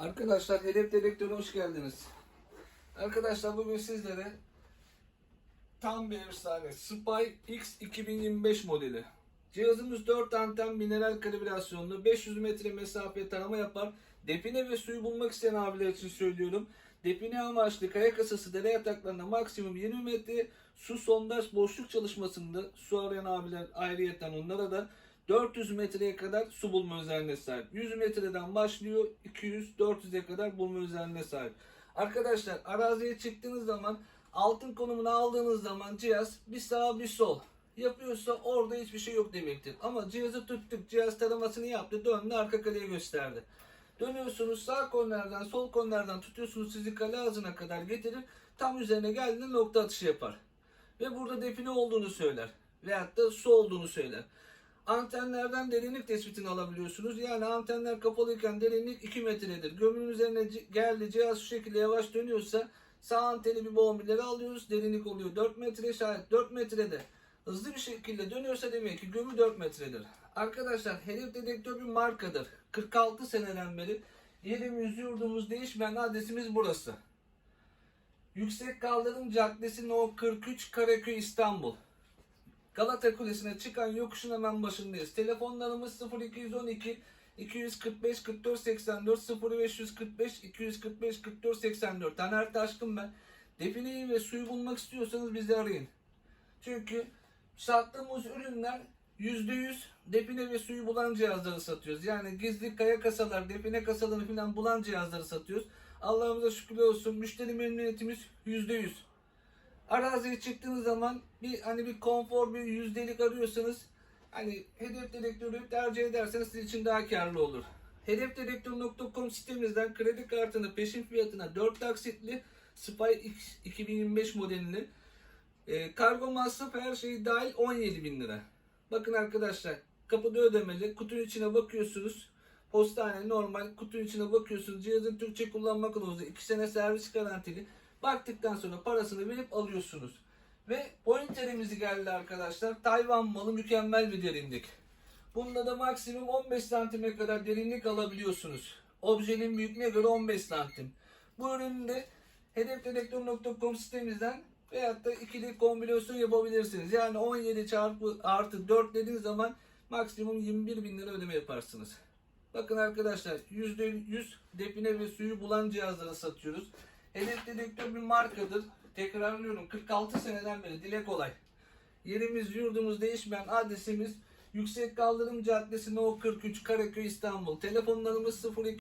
Arkadaşlar Hedef Dedektörü hoş geldiniz. Arkadaşlar bugün sizlere tam bir efsane Spy X 2025 modeli. Cihazımız 4 anten mineral kalibrasyonlu 500 metre mesafe tarama yapar. Define ve suyu bulmak isteyen abiler için söylüyorum. Define amaçlı kaya kasası dere yataklarında maksimum 20 metre su sondaj boşluk çalışmasında su arayan abiler ayrıyeten onlara da 400 metreye kadar su bulma özelliğine sahip. 100 metreden başlıyor 200-400'e kadar bulma özelliğine sahip. Arkadaşlar araziye çıktığınız zaman altın konumunu aldığınız zaman cihaz bir sağ bir sol yapıyorsa orada hiçbir şey yok demektir. Ama cihazı tuttuk cihaz taramasını yaptı döndü arka kaleye gösterdi. Dönüyorsunuz sağ kornerden sol kornerden tutuyorsunuz sizi kale ağzına kadar getirir. Tam üzerine geldiğinde nokta atışı yapar. Ve burada define olduğunu söyler. Veyahut da su olduğunu söyler. Antenlerden derinlik tespitini alabiliyorsunuz. Yani antenler kapalıyken derinlik 2 metredir. Gömünün üzerine geldi cihaz şu şekilde yavaş dönüyorsa sağ anteni bir bombileri alıyoruz. Derinlik oluyor 4 metre şayet 4 metrede hızlı bir şekilde dönüyorsa demek ki gömü 4 metredir. Arkadaşlar hedef dedektör bir markadır. 46 seneden beri yerimiz yurdumuz değişmeyen adresimiz burası. Yüksek Kaldırım Caddesi No 43 Karaköy İstanbul. Galata Kulesi'ne çıkan yokuşun hemen başındayız. Telefonlarımız 0212 245 44 84 0545 245 44 84. Taner Taşkın ben. Defineyi ve suyu bulmak istiyorsanız bizi arayın. Çünkü sattığımız ürünler %100 define ve suyu bulan cihazları satıyoruz. Yani gizli kaya kasalar, define kasaları falan bulan cihazları satıyoruz. Allah'ımıza şükürler olsun. Müşteri memnuniyetimiz %100 araziye çıktığınız zaman bir hani bir konfor bir yüzdelik arıyorsanız hani hedef dedektörü tercih ederseniz sizin için daha karlı olur. Hedefdedektör.com sitemizden kredi kartını peşin fiyatına 4 taksitli Spy X 2025 modelini e, kargo masraf her şeyi dahil 17 bin lira. Bakın arkadaşlar kapıda ödemeli kutunun içine bakıyorsunuz. Postane normal kutunun içine bakıyorsunuz. Cihazın Türkçe kullanma kılavuzu 2 sene servis garantili. Baktıktan sonra parasını verip alıyorsunuz. Ve pointerimizi geldi arkadaşlar. Tayvan malı mükemmel bir derinlik. Bunda da maksimum 15 santime kadar derinlik alabiliyorsunuz. Objenin büyüklüğüne göre 15 santim. Bu ürünü de hedefdedektör.com sitemizden veyahut da ikili kombinasyon yapabilirsiniz. Yani 17 çarpı artı 4 dediğiniz zaman maksimum 21 bin lira ödeme yaparsınız. Bakın arkadaşlar %100 define ve suyu bulan cihazları satıyoruz. Hedef dedektör bir markadır. Tekrarlıyorum 46 seneden beri dile kolay. Yerimiz yurdumuz değişmeyen adresimiz Yüksek Kaldırım Caddesi No 43 Karaköy İstanbul. Telefonlarımız 02